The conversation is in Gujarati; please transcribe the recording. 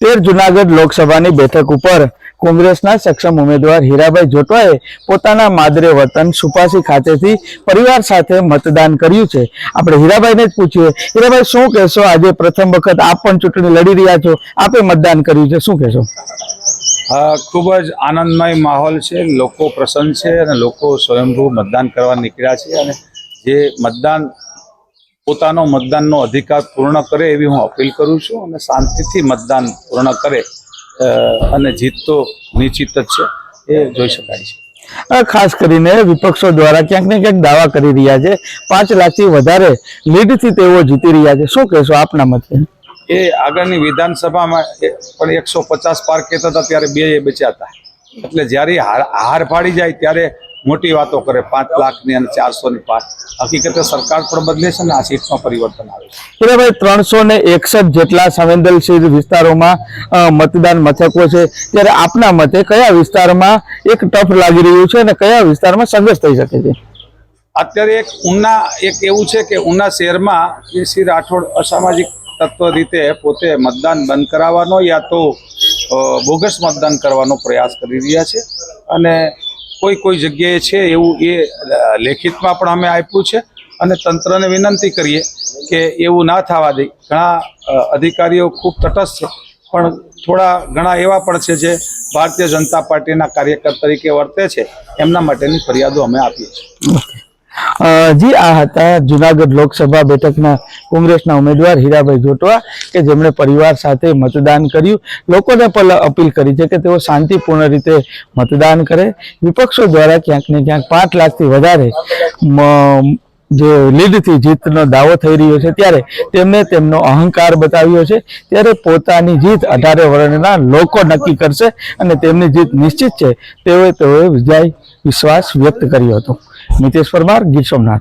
તેર જુનાગઢ લોકસભાની બેઠક ઉપર કોંગ્રેસના સક્ષમ ઉમેદવાર હીરાભાઈ જોટવાએ પોતાના માદરે વતન સુપાસી ખાતેથી પરિવાર સાથે મતદાન કર્યું છે. આપણે હીરાભાઈને જ પૂછીએ, હીરાભાઈ, શું કહેશો? આજે પ્રથમ વખત આપ પણ ચૂંટણી લડી રહ્યા છો. આપે મતદાન કર્યું છે. શું કહેશો? ખૂબ જ આનંદમય માહોલ છે. લોકો પ્રસન્ન છે અને લોકો સ્વયંભૂ મતદાન કરવા નીકળ્યા છે અને જે મતદાન પોતાનો મતદાનનો અધિકાર પૂર્ણ કરે એવી હું અપીલ કરું છું અને શાંતિથી મતદાન પૂર્ણ કરે અને જીત તો નિશ્ચિત જ છે એ જોઈ શકાય છે. ખાસ કરીને વિપક્ષો દ્વારા ક્યાંક ને ક્યાંક દાવા કરી રહ્યા છે પાંચ લાખથી વધારે લીડથી તેઓ જીતી રહ્યા છે. શું કહેશો આપના મતે? એ આગળની વિધાનસભામાં પણ એકસો પચાસ પાર કહેતા હતા ત્યારે બે એ બચ્યા હતા. એટલે જ્યારે હાર હાર પાડી જાય ત્યારે મોટી વાતો કરે પાંચ લાખની અને ચારસોની પાંચ હકીકતે સરકાર પણ બદલે છે ને આ સીટમાં પરિવર્તન આવે છે. ત્રણસો ને એકસઠ જેટલા સંવેદનશીલ વિસ્તારોમાં મતદાન મથકો છે. ત્યારે આપના મતે કયા વિસ્તારમાં એક ટફ લાગી રહ્યું છે અને કયા વિસ્તારમાં સંઘર્ષ થઈ શકે છે? અત્યારે એક ઉના એક એવું છે કે ઉના શહેરમાં જે શ્રી રાઠોડ અસામાજિક તત્વ રીતે પોતે મતદાન બંધ કરાવવાનો યા તો બોગસ મતદાન કરવાનો પ્રયાસ કરી રહ્યા છે. અને કોઈ કોઈ જગ્યાએ છે એવું એ લેખિતમાં પણ અમે આપ્યું છે અને તંત્રને વિનંતી કરીએ કે એવું ના થવા દે. ઘણા અધિકારીઓ ખૂબ તટસ્થ છે, પણ થોડા ઘણા એવા પણ છે જે ભારતીય જનતા પાર્ટીના કાર્યકર તરીકે વર્તે છે. એમના માટેની ફરિયાદો અમે આપીએ છીએ. જી, આ હતા જુનાગઢ લોકસભા બેઠકના કોંગ્રેસના ઉમેદવાર હીરાભાઈ જોટવા કે જેમણે પરિવાર સાથે મતદાન કર્યું. લોકોને પણ અપીલ કરી છે કે તેઓ શાંતિપૂર્ણ રીતે મતદાન કરે. વિપક્ષો દ્વારા ક્યાંક ને ક્યાંક પાંચ લાખથી વધારે જે લીડથી જીતનો દાવો થઈ રહ્યો છે, ત્યારે તેમણે તેમનો અહંકાર બતાવ્યો છે. ત્યારે પોતાની જીત અઢારે વર્ણના લોકો નક્કી કરશે અને તેમની જીત નિશ્ચિત છે. તેઓએ તેઓએ વિજય વિશ્વાસ વ્યક્ત કર્યો હતો. નીતેશ પરમાર ગીર સોમનાથ.